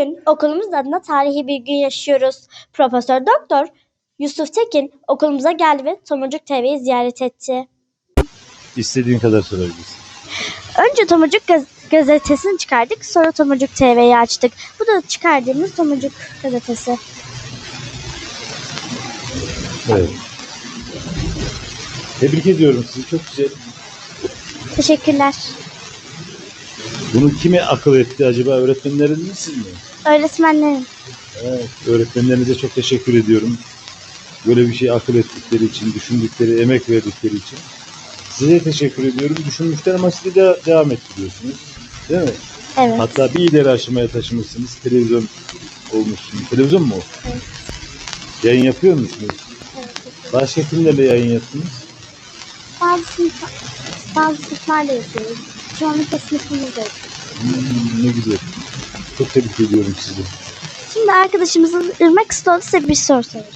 Bugün okulumuz adına tarihi bir gün yaşıyoruz. Profesör Doktor Yusuf Tekin okulumuza geldi ve Tomurcuk TV'yi ziyaret etti. İstediğin kadar sorabilirsin. Önce Tomurcuk gaz- gazetesini çıkardık, sonra Tomurcuk TV'yi açtık. Bu da çıkardığımız Tomurcuk gazetesi. Evet. Tebrik ediyorum sizi. Çok güzel. Teşekkürler. Bunu kime akıl etti acaba? Öğretmenleriniz mi siz mi? Öğretmenlerim. Evet. Öğretmenlerinize çok teşekkür ediyorum. Böyle bir şey akıl ettikleri için, düşündükleri, emek verdikleri için. Size teşekkür ediyorum. Düşünmüşler ama siz de devam ettiriyorsunuz. Değil mi? Evet. Hatta bir ileri aşamaya taşımışsınız. Televizyon olmuşsunuz. Televizyon mu? Evet. Yayın yapıyor musunuz? Başka kimlerle yayın yaptınız? Bazı bazı sınıflarla Çoğunlukla sınıfımızda yapıyoruz. Hmm, ne güzel. Çok tebrik ediyorum sizi. Şimdi arkadaşımızın Irmak Stoğlu size bir soru soracak.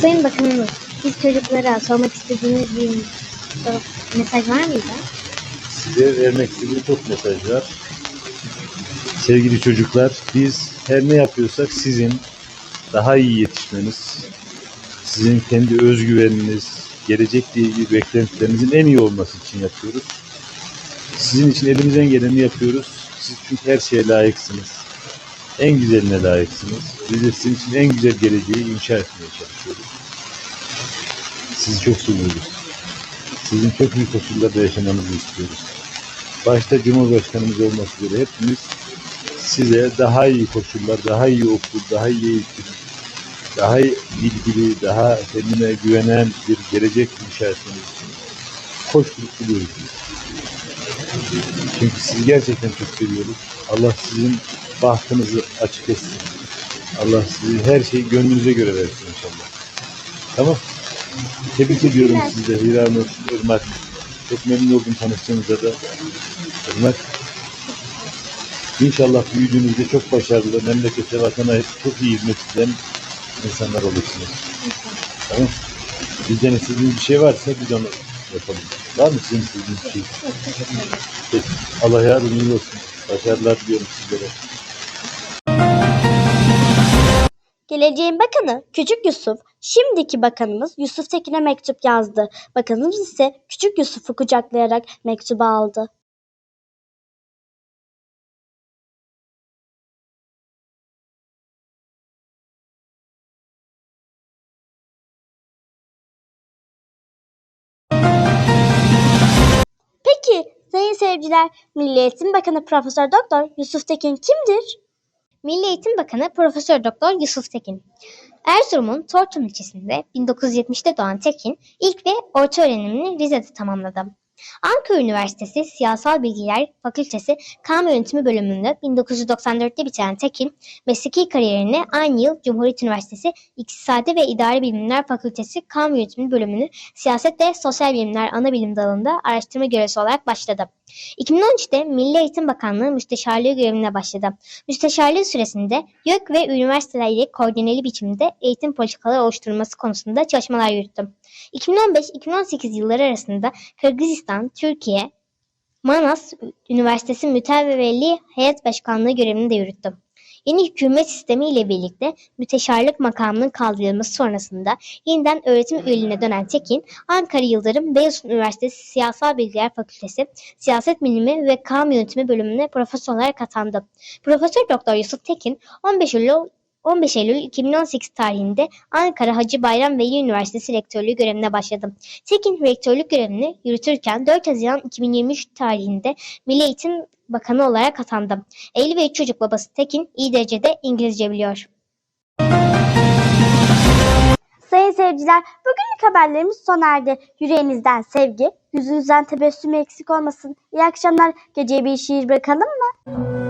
Sayın Bakanımız, biz çocuklara sormak istediğiniz bir mesaj var mıydı? Size vermek istediğim çok mesaj var. Sevgili çocuklar, biz her ne yapıyorsak sizin daha iyi yetişmeniz, sizin kendi özgüveniniz, gelecekle ilgili beklentilerinizin en iyi olması için yapıyoruz. Sizin için elimizden geleni yapıyoruz. Siz çünkü her şeye layıksınız. En güzeline layıksınız. Biz de sizin için en güzel geleceği inşa etmeye çalışıyoruz. Sizi çok seviyoruz. Sizin çok iyi koşullarda yaşamanızı istiyoruz. Başta Cumhurbaşkanımız olmak üzere hepimiz size daha iyi koşullar, daha iyi okul, daha iyi eğitim, daha iyi bilgili, daha kendine güvenen bir gelecek inşa etmeniz için koşturup buluyoruz. Çünkü sizi gerçekten çok seviyoruz. Allah sizin bahtınızı açık etsin. Allah sizi her şeyi gönlünüze göre versin inşallah. Tamam. Tebrik ediyorum sizi de Hira Irmak. Çok memnun oldum tanıştığınıza da. Irmak. İnşallah büyüdüğünüzde çok başarılı, memlekete, vatana çok iyi hizmet eden insanlar olursunuz. Tamam. Bizden istediğiniz bir şey varsa biz onu yapalım. Var mı sizin istediğiniz bir şey? Peki. Allah yardımcınız olsun. Başarılar diliyorum sizlere. Geleceğin Bakanı Küçük Yusuf, şimdiki bakanımız Yusuf Tekin'e mektup yazdı. Bakanımız ise Küçük Yusuf'u kucaklayarak mektubu aldı. Sayın seyirciler, Milli Eğitim Bakanı Profesör Doktor Yusuf Tekin kimdir? Milli Eğitim Bakanı Profesör Doktor Yusuf Tekin. Erzurum'un Tortum ilçesinde 1970'te doğan Tekin ilk ve orta öğrenimini Rize'de tamamladı. Ankara Üniversitesi Siyasal Bilgiler Fakültesi Kamu Yönetimi bölümünde 1994'te bitiren Tekin, mesleki kariyerini aynı yıl Cumhuriyet Üniversitesi İktisadi ve İdari Bilimler Fakültesi Kamu Yönetimi bölümünü Siyaset ve Sosyal Bilimler ana bilim dalında araştırma görevlisi olarak başladı. 2013'te Milli Eğitim Bakanlığı Müsteşarlığı görevine başladı. Müsteşarlığı süresinde YÖK ve üniversitelerle koordineli biçimde eğitim politikaları oluşturulması konusunda çalışmalar yürüttü. 2015-2018 yılları arasında Kırgızistan, Türkiye, Manas Üniversitesi Mütevelli Heyet Başkanlığı görevini de yürüttü. Yeni hükümet sistemi ile birlikte müteşarlık makamının kaldırılması sonrasında yeniden öğretim üyeliğine dönen Tekin, Ankara Yıldırım Beyazıt Üniversitesi Siyasal Bilgiler Fakültesi Siyaset Bilimi ve Kamu Yönetimi bölümüne profesör olarak atandı. Profesör Doktor Yusuf Tekin 15 Eylül 15 Eylül 2018 tarihinde Ankara Hacı Bayram Veli Üniversitesi Rektörlüğü görevine başladı. Tekin rektörlük görevini yürütürken 4 Haziran 2023 tarihinde Milli Eğitim Bakanı olarak atandı. Evli ve çocuk babası Tekin iyi derecede İngilizce biliyor. Sayın seyirciler, bugünlük haberlerimiz sona erdi. Yüreğinizden sevgi, yüzünüzden tebessüm eksik olmasın. İyi akşamlar. Geceye bir şiir bırakalım mı?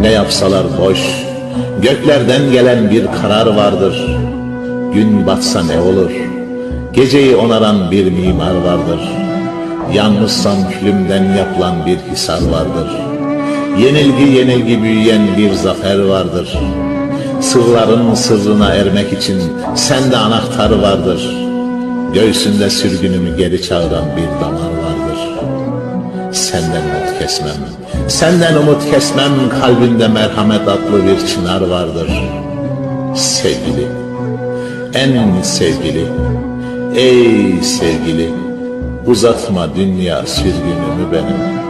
Ne yapsalar boş. Göklerden gelen bir karar vardır. Gün batsa ne olur? Geceyi onaran bir mimar vardır. Yalnızsam külümden yapılan bir hisar vardır. Yenilgi yenilgi büyüyen bir zafer vardır. Sırların sırrına ermek için sende anahtar vardır. Göğsünde sürgünümü geri çağıran bir damar vardır. Senden umut kesmem, senden umut kesmem kalbinde merhamet adlı bir çınar vardır. Sevgili, en sevgili, ey sevgili, uzatma dünya sürgünümü benim.